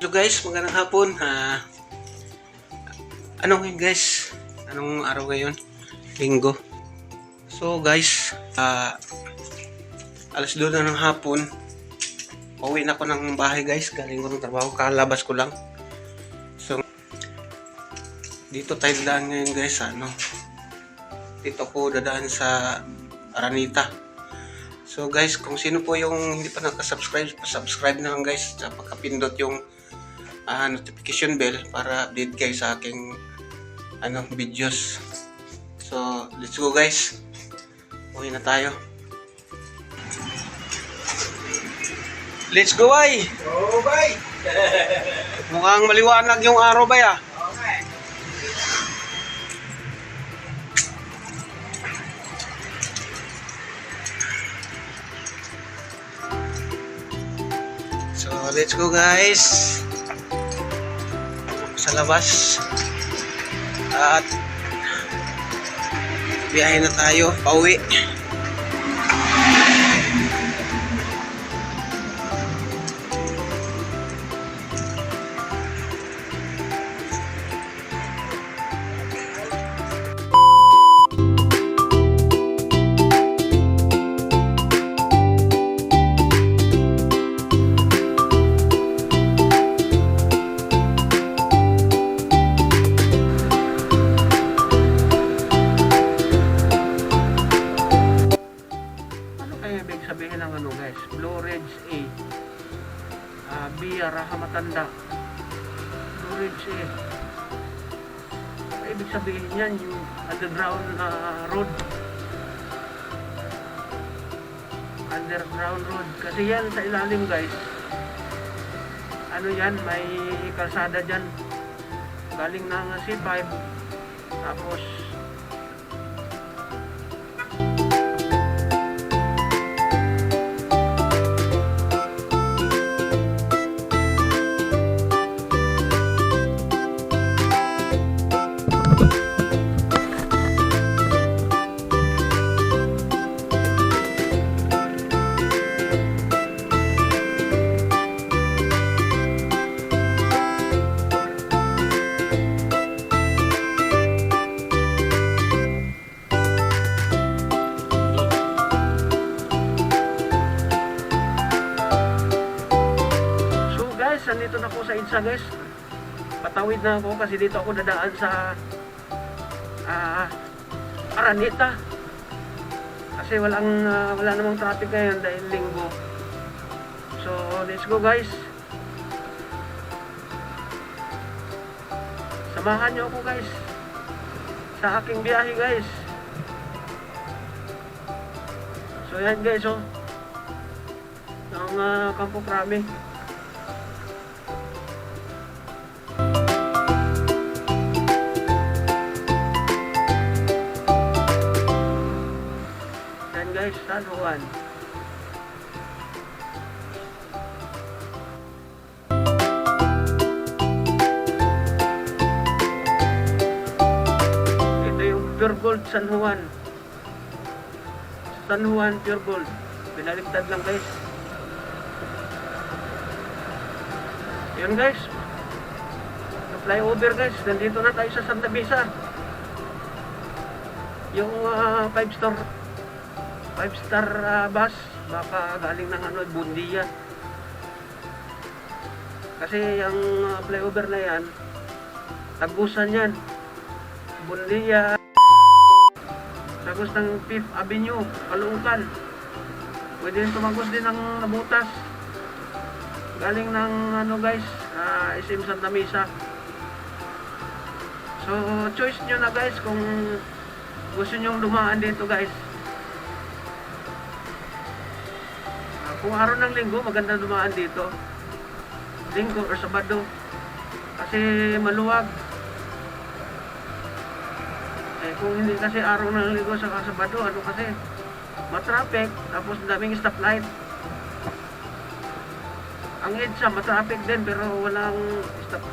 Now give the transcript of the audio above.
So guys, magandang hapon. Ah, ano ngayon guys? Anong araw ngayon? Linggo. So guys, ah, alas doon na ng hapon. Pauwi na ako ng bahay guys. Galing ko ng trabaho. Kalabas ko lang. So, dito tayo dadaan ngayon guys. Ano? Dito ako dadaan sa Aranita. So guys, kung sino po yung hindi pa nakasubscribe, subscribe na lang guys. At pagkapindot yung ah, notification bell para update kayo sa aking ano, videos. So, let's go guys. Uwi na tayo. Let's go, ay! Oo, bay. Mukhang maliwanag yung araw ba ya? Okay. So, let's go guys. Sa labas. At biyahe na tayo, pauwi. Ibig sabihin ng ano guys? Blue Ridge A. Ah, Bia Raha Matanda. Blue Ridge A. Ano ibig sabihin yan? Yung underground na road. Underground road. Kasi yan sa ilalim guys. Ano yan? May kalsada dyan. Galing ng C5. Tapos So guys, nandito na po sa guys. Patawid na ako kasi dito ako dadaan sa ah, Aranita. Kasi walang ah, wala namang traffic ngayon dahil linggo. So let's go guys. Samahan niyo ako guys sa aking biyahe guys. So yan guys oh. Ng uh, Campo Crame. Yan guys, San Juan. Ito yung Pure Gold San Juan. San Juan Pure Gold. Binaligtad lang guys. Yan guys. Flyover guys. Nandito na tayo sa Santa Misa. Yung 5 star 5 star ah, bus baka galing ng ano Bundia. Kasi yung ah, flyover na yan tagusan yan. Bundia tagos ng 5th Avenue, Caloocan. Pwede rin tumagos din ng Nabutas. Galing ng ano guys, ah, SM Santa Misa. So, choice nyo na guys kung gusto nyo dumaan dito guys. Kung araw ng linggo, maganda dumaan dito. Linggo or Sabado. Kasi maluwag. Eh, kung hindi kasi araw ng linggo sa Sabado, ano kasi, matraffic, tapos daming stoplight. Ang EDSA, matraffic din, pero walang stop,